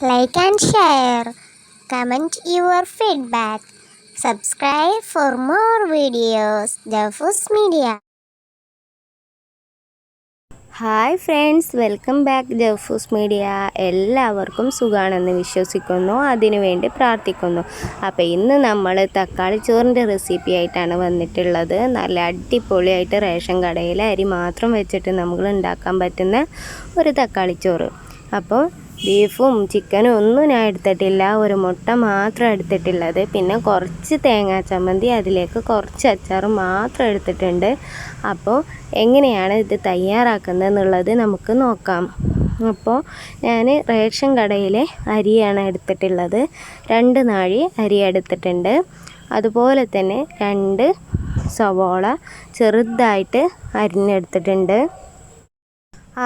like and share Comment your feedback subscribe for more videos Jafus media hi friends welcome back Jafus media എല്ലാവർക്കും സുഖാണെന്ന് വിശ്വസിക്കുന്നു അതിനുവേണ്ടി പ്രാർത്ഥിക്കുന്നു. അപ്പോൾ ഇന്ന് നമ്മൾ തക്കാളി ചോറിന്റെ റെസിപ്പി ആയിട്ടാണ് വന്നിട്ടുള്ളത്. നല്ല അടിപൊളിയായിട്ട് റേഷൻ കടയിലെ അരി മാത്രം വെച്ചിട്ട് നമ്മൾ ഉണ്ടാക്കാൻ പറ്റുന്ന ഒരു തക്കാളി ചോറ്. അപ്പോൾ ബീഫും ചിക്കനും ഒന്നും ഞാൻ എടുത്തിട്ടില്ല. ഒരു മുട്ട മാത്രം എടുത്തിട്ടുള്ളത്. പിന്നെ കുറച്ച് തേങ്ങാ ചമ്മന്തി അതിലേക്ക് കുറച്ച് അച്ചാർ മാത്രം എടുത്തിട്ടുണ്ട്. അപ്പോൾ എങ്ങനെയാണ് ഇത് തയ്യാറാക്കുന്നത് എന്നുള്ളത് നമുക്ക് നോക്കാം. അപ്പോൾ ഞാൻ റേഷൻ കടയിലെ അരിയാണ് എടുത്തിട്ടുള്ളത്. രണ്ട് നാഴി അരി എടുത്തിട്ടുണ്ട്. അതുപോലെ തന്നെ രണ്ട് സവോള ചെറുതായിട്ട് അരിഞ്ഞെടുത്തിട്ടുണ്ട്.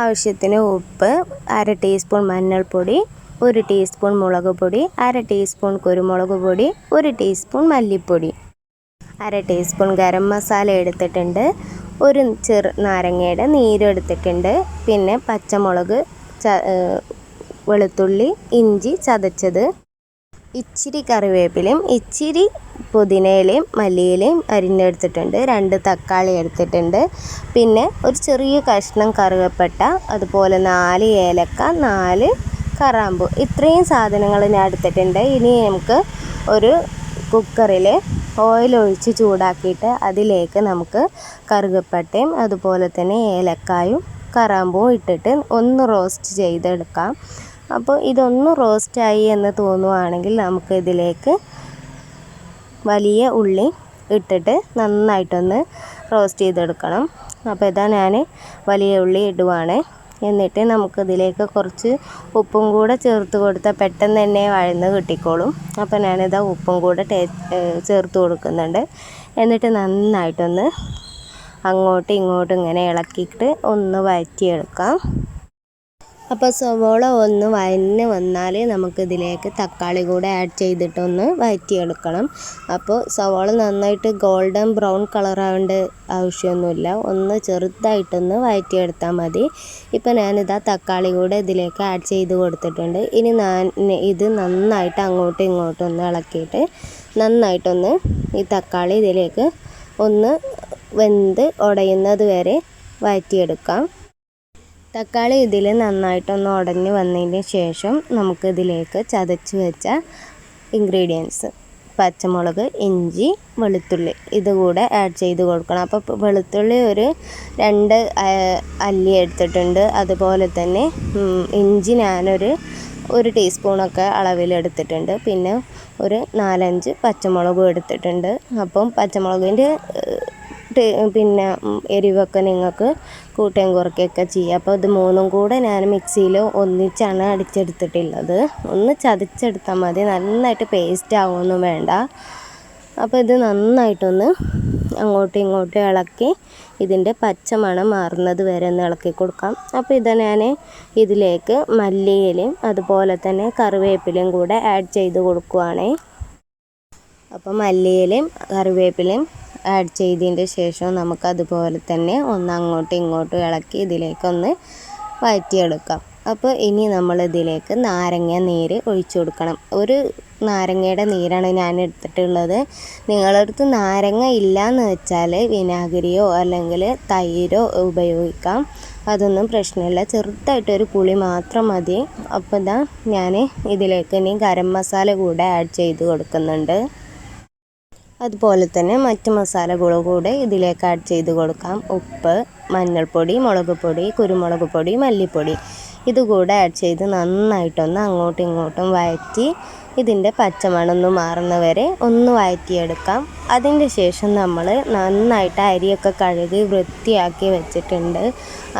ആവശ്യത്തിന് ഉപ്പ് അര ടീസ്പൂൺ മഞ്ഞൾപ്പൊടി ഒരു ടീസ്പൂൺ മുളക് പൊടി അര ടീസ്പൂൺ കുരുമുളക് പൊടി ഒരു ടീസ്പൂൺ മല്ലിപ്പൊടി. അര ടീസ്പൂൺ ഗരം മസാല എടുത്തിട്ടുണ്ട്. ഒരു ചെറു നാരങ്ങയുടെ നീരെടുത്തിട്ടുണ്ട് പിന്നെ പച്ചമുളക് വെളുത്തുള്ളി ഇഞ്ചി ചതച്ചത്. ഇച്ചിരി കറിവേപ്പിലയും ഇച്ചിരി പുതിനയിലയും മല്ലിയിലയും അരിഞ്ഞെടുത്തിട്ടുണ്ട് രണ്ട് തക്കാളി എടുത്തിട്ടുണ്ട്. പിന്നെ ഒരു ചെറിയ കഷ്ണം കറുവപ്പട്ട അതുപോലെ നാല് ഏലക്ക നാല് കറാമ്പു. ഇത്രയും സാധനങ്ങൾ ഞാൻ എടുത്തിട്ടുണ്ട്. ഇനി നമുക്ക് ഒരു കുക്കറിൽ ഓയിൽ ഒഴിച്ച് ചൂടാക്കിയിട്ട് അതിലേക്ക് നമുക്ക് കറുകപ്പട്ടയും അതുപോലെ തന്നെ ഏലക്കായും കറാമ്പും ഇട്ടിട്ട് ഒന്ന് റോസ്റ്റ് ചെയ്തെടുക്കാം. അപ്പോൾ ഇതൊന്ന് റോസ്റ്റായി എന്ന് തോന്നുവാണെങ്കിൽ നമുക്ക് ഇതിലേക്ക് വലിയ ഉള്ളി ഇട്ടിട്ട് നന്നായിട്ടൊന്ന് റോസ്റ്റ് ചെയ്തെടുക്കണം. അപ്പോൾ ഇതാ ഞാൻ വലിയ ഉള്ളി ഇടുവാണ്. എന്നിട്ട് നമുക്കിതിലേക്ക് കുറച്ച് ഉപ്പും കൂടെ ചേർത്ത് കൊടുത്താൽ പെട്ടെന്ന് തന്നെ വഴന്ന് കിട്ടിക്കോളും. അപ്പോൾ ഞാനിതാ ഉപ്പും കൂടെ ടേ ചേർത്ത് കൊടുക്കുന്നുണ്ട്. എന്നിട്ട് നന്നായിട്ടൊന്ന് അങ്ങോട്ടും ഇങ്ങോട്ടും ഇങ്ങനെ ഇളക്കിയിട്ട് ഒന്ന് വഴറ്റിയെടുക്കാം. അപ്പോൾ സവോള ഒന്ന് വഴന്ന് വന്നാൽ നമുക്കിതിലേക്ക് തക്കാളി കൂടെ ആഡ് ചെയ്തിട്ടൊന്ന് വഴറ്റിയെടുക്കണം. അപ്പോൾ സവോള നന്നായിട്ട് ഗോൾഡൻ ബ്രൗൺ കളറാവേണ്ട ആവശ്യമൊന്നുമില്ല. ഒന്ന് ചെറുതായിട്ടൊന്ന് വഴറ്റിയെടുത്താൽ മതി. ഇപ്പോൾ ഞാനിതാ തക്കാളി കൂടെ ഇതിലേക്ക് ആഡ് ചെയ്ത് കൊടുത്തിട്ടുണ്ട്. ഇനി ഞാൻ ഇത് നന്നായിട്ട് അങ്ങോട്ടും ഇങ്ങോട്ടും ഒന്ന് ഇളക്കിയിട്ട് നന്നായിട്ടൊന്ന് ഈ തക്കാളി ഇതിലേക്ക് ഒന്ന് വെന്ത് ഉടയുന്നത് വരെ വഴറ്റിയെടുക്കാം. തക്കാളി ഇതിൽ നന്നായിട്ടൊന്ന് ഉടഞ്ഞ് വന്നതിന് ശേഷം നമുക്കിതിലേക്ക് ചതച്ച് വെച്ച ഇൻഗ്രീഡിയൻസ് പച്ചമുളക് ഇഞ്ചി വെളുത്തുള്ളി ഇതുകൂടെ ആഡ് ചെയ്ത് കൊടുക്കണം. അപ്പോൾ വെളുത്തുള്ളി ഒരു രണ്ട് അല്ലി എടുത്തിട്ടുണ്ട്. അതുപോലെ തന്നെ ഇഞ്ചി ഞാനൊരു ഒരു ടീസ്പൂണൊക്കെ അളവിൽ എടുത്തിട്ടുണ്ട്. പിന്നെ ഒരു നാലഞ്ച് പച്ചമുളകും എടുത്തിട്ടുണ്ട്. അപ്പം പച്ചമുളകിന്റെ പിന്നെ എരിവൊക്കെ നിങ്ങൾക്ക് കൂട്ടുകയും കുറയ്ക്കുകയൊക്കെ ചെയ്യാം. അപ്പോൾ ഇത് മൂന്നും കൂടെ ഞാൻ മിക്സിയിൽ ഒന്നിച്ചാണ് അടിച്ചെടുത്തിട്ടുള്ളത്. ഒന്ന് ചതച്ചെടുത്താൽ മതി. നന്നായിട്ട് പേസ്റ്റ് ആവുമൊന്നും വേണ്ട. അപ്പോൾ ഇത് നന്നായിട്ടൊന്ന് അങ്ങോട്ടും ഇങ്ങോട്ടും ഇളക്കി ഇതിന്റെ പച്ച മണം മാറുന്നത് വരെ ഒന്ന് ഇളക്കി കൊടുക്കാം. അപ്പോൾ ഇത് ഞാൻ ഇതിലേക്ക് മല്ലിയിലും അതുപോലെ തന്നെ കറിവേപ്പിലയും കൂടെ ആഡ് ചെയ്ത് കൊടുക്കുവാണേ. അപ്പോൾ മല്ലിയിലും കറിവേപ്പിലയും ആഡ് ചെയ്തതിന്റെ ശേഷം നമുക്ക് അതുപോലെ തന്നെ ഒന്ന് അങ്ങോട്ടും ഇങ്ങോട്ടും ഇളക്കി ഇതിലേക്കൊന്ന് വഴറ്റിയെടുക്കാം. അപ്പോൾ ഇനി നമ്മൾ ഇതിലേക്ക് നാരങ്ങ നീര് ഒഴിച്ചു കൊടുക്കണം. ഒരു നാരങ്ങയുടെ നീരാണ് ഞാൻ എടുത്തിട്ടുള്ളത്. നിങ്ങളടുത്ത് നാരങ്ങ ഇല്ല എന്ന് വെച്ചാൽ വിനാഗിരിയോ അല്ലെങ്കിൽ തൈരോ ഉപയോഗിക്കാം. അതൊന്നും പ്രശ്നമില്ല. ചെറുതായിട്ടൊരു പുളി മാത്രം മതി. അപ്പോൾ ഇതാ ഞാൻ ഇതിലേക്ക് ഇനി ഗരം മസാല കൂടെ ആഡ് ചെയ്ത് കൊടുക്കുന്നുണ്ട്. അതുപോലെ തന്നെ മറ്റ് മസാലകൾ കൂടെ ഇതിലേക്ക് ആഡ് ചെയ്ത് കൊടുക്കാം. ഉപ്പ് മഞ്ഞൾപ്പൊടി മുളക് പൊടി കുരുമുളക് പൊടി മല്ലിപ്പൊടി ഇതുകൂടെ ആഡ് ചെയ്ത് നന്നായിട്ടൊന്ന് അങ്ങോട്ടും ഇങ്ങോട്ടും വഴറ്റി ഇതിന്റെ പച്ചമണമൊന്ന് മാറുന്നവരെ ഒന്ന് വഴറ്റിയെടുക്കാം. അതിന്റെ ശേഷം നമ്മൾ നന്നായിട്ട് അരിയൊക്കെ കഴുകി വൃത്തിയാക്കി വെച്ചിട്ടുണ്ട്.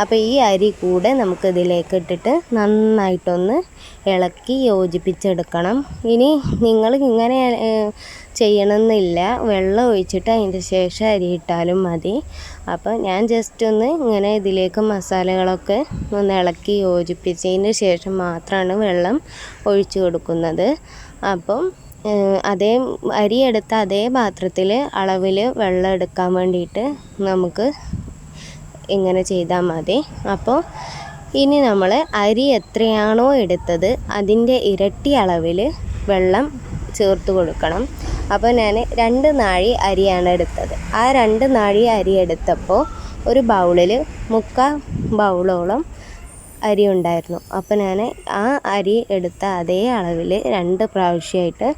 അപ്പോൾ ഈ അരി കൂടെ നമുക്ക് ഇതിലേക്ക് ഇട്ടിട്ട് നന്നായിട്ടൊന്ന് ഇളക്കി യോജിപ്പിച്ചെടുക്കണം. ഇനി നിങ്ങൾ ഇങ്ങനെ ചെയ്യണമെന്നില്ല. വെള്ളം ഒഴിച്ചിട്ട് അതിന്റെ ശേഷം അരി ഇട്ടാലും മതി. അപ്പോൾ ഞാൻ ജസ്റ്റ് ഒന്ന് ഇങ്ങനെ ഇതിലേക്ക് മസാലകളൊക്കെ ഒന്ന് ഇളക്കി യോജിപ്പിച്ചതിന് ശേഷം മാത്രമാണ് വെള്ളം ഒഴിച്ചു കൊടുക്കുന്നത്. അപ്പം അതേ അരി എടുത്ത അതേ പാത്രത്തിൽ അളവിൽ വെള്ളം എടുക്കാൻ വേണ്ടിയിട്ട് നമുക്ക് ഇങ്ങനെ ചെയ്താൽ മതി. അപ്പോൾ ഇനി നമ്മൾ അരി എത്രയാണോ എടുത്തത് അതിന്റെ ഇരട്ടി അളവിൽ വെള്ളം ചേർത്ത് കൊടുക്കണം. അപ്പോൾ ഞാൻ രണ്ട് നാഴി അരിയാണ് എടുത്തത്. ആ രണ്ട് നാഴി അരി എടുത്തപ്പോൾ ഒരു ബൗളിൽ മുക്കാൽ ബൗളോളം അരി ഉണ്ടായിരുന്നു. അപ്പോൾ ഞാൻ ആ അരി എടുത്ത അതേ അളവിൽ രണ്ട് പ്രാവശ്യമായിട്ട്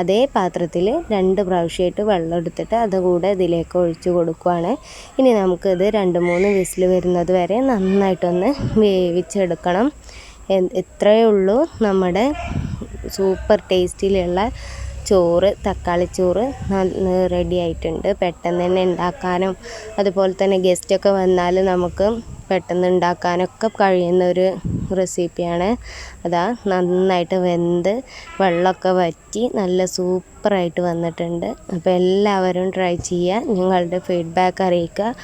അതേ പാത്രത്തിൽ രണ്ട് പ്രാവശ്യമായിട്ട് വെള്ളം എടുത്തിട്ട് അതുകൂടെ ഇതിലേക്ക് ഒഴിച്ച് കൊടുക്കുവാണ്. ഇനി നമുക്കിത് രണ്ട് മൂന്ന് വിസിൽ വരുന്നത് വരെ നന്നായിട്ടൊന്ന് വേവിച്ചെടുക്കണം. ഇത്രയേ ഉള്ളൂ നമ്മുടെ സൂപ്പർ ടേസ്റ്റിലുള്ള ചോറ് തക്കാളി ചോറ് റെഡി ആയിട്ടുണ്ട്. പെട്ടെന്ന് തന്നെ ഉണ്ടാക്കാനും അതുപോലെ തന്നെ ഗസ്റ്റൊക്കെ വന്നാൽ നമുക്ക് പെട്ടെന്ന് ഉണ്ടാക്കാനൊക്കെ കഴിയുന്ന ഒരു റെസിപ്പിയാണ്. അതാ നന്നായിട്ട് വെന്ത് വെള്ളമൊക്കെ വറ്റി നല്ല സൂപ്പറായിട്ട് വന്നിട്ടുണ്ട്. അപ്പോൾ എല്ലാവരും ട്രൈ ചെയ്യുക. നിങ്ങളുടെ ഫീഡ്ബാക്ക് അറിയിക്കുക.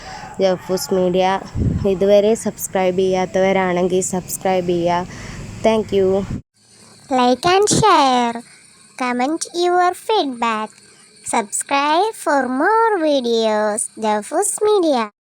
ജഫൂസ് മീഡിയ ഇതുവരെ സബ്സ്ക്രൈബ് ചെയ്യാത്തവരാണെങ്കിൽ സബ്സ്ക്രൈബ് ചെയ്യുക. Thank you. Like and share. Comment your feedback. Subscribe for more videos. Jafus Media.